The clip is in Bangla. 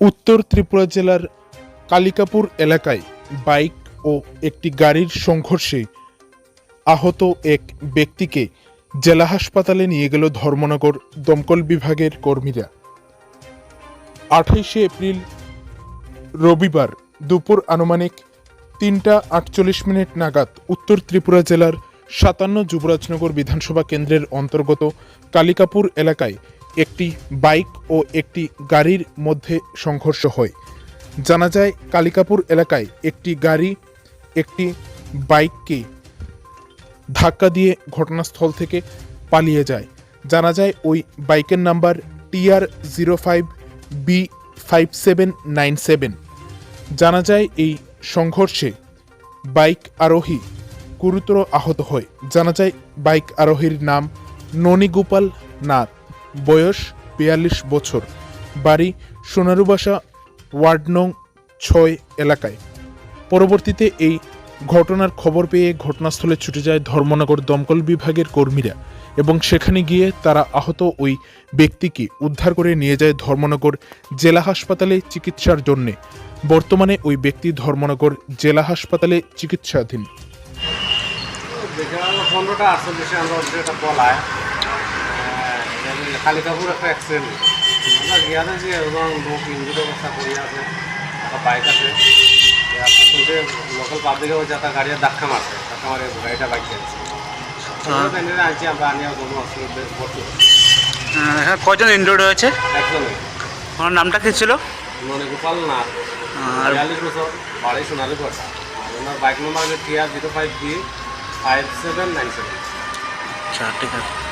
উত্তর ত্রিপুরা জেলার কালিকাপুর এলাকায় বাইক ও একটি গাড়ির সংঘর্ষে আহত এক ব্যক্তিকে জেলা হাসপাতালে নিয়ে গেল ধর্মনগর দমকল বিভাগের কর্মীরা। আঠাইশে এপ্রিল রবিবার দুপুর আনুমানিক তিনটা আটচল্লিশ মিনিট নাগাদ উত্তর ত্রিপুরা জেলার সাতান্ন যুবরাজনগর বিধানসভা কেন্দ্রের অন্তর্গত কালিকাপুর এলাকায় একটি বাইক ও একটি গাড়ির মধ্যে সংঘর্ষ হয়। জানা যায়, কালিকাপুর এলাকায় একটি গাড়ি একটি বাইককে ধাক্কা দিয়ে ঘটনাস্থল থেকে পালিয়ে যায়। জানা যায়, ওই বাইকের number TR zero five B five seven nine seven. জানা যায়, এই সংঘর্ষে বাইক আরোহী গুরুতর আহত হয়। জানা যায়, বাইক আরোহীর নাম ননীগোপাল নাথ। বয়স বিয়াল্লিশ বছর। বাড়ি সোনারুবাসা ওয়ার্ড নং ছয় এলাকায়। পরবর্তীতে এই ঘটনার খবর পেয়ে ঘটনাস্থলে ছুটে যায় ধর্মনগর দমকল বিভাগের কর্মীরা এবং সেখানে গিয়ে তারা আহত ওই ব্যক্তিকে উদ্ধার করে নিয়ে যায় ধর্মনগর জেলা হাসপাতালে চিকিৎসার জন্যে। বর্তমানে ওই ব্যক্তি ধর্মনগর জেলা হাসপাতালে চিকিৎসাধীন। ওদের একটা অ্যাক্সিডেন্ট আমরা গিয়াতে যে এবং লোক ইঞ্জুরি অবস্থা করে আছে একটা বাইক আছে। শুনতে লোকাল ধাক্কা মারছে ধাক্কা মারে গাড়িটা বাইক আনছি আমরা আনিয়া কোনো ভর্তি এখানে কজন ইনজোর্ড হয়েছে ওনার নামটা কি ছিল মনে গোপাল নাথ বিয়াল্লিশ বছর বাড়ি সোনালি পয়সা আর ওনার bike number TR zero five B five seven nine seven আচ্ছা ঠিক আছে।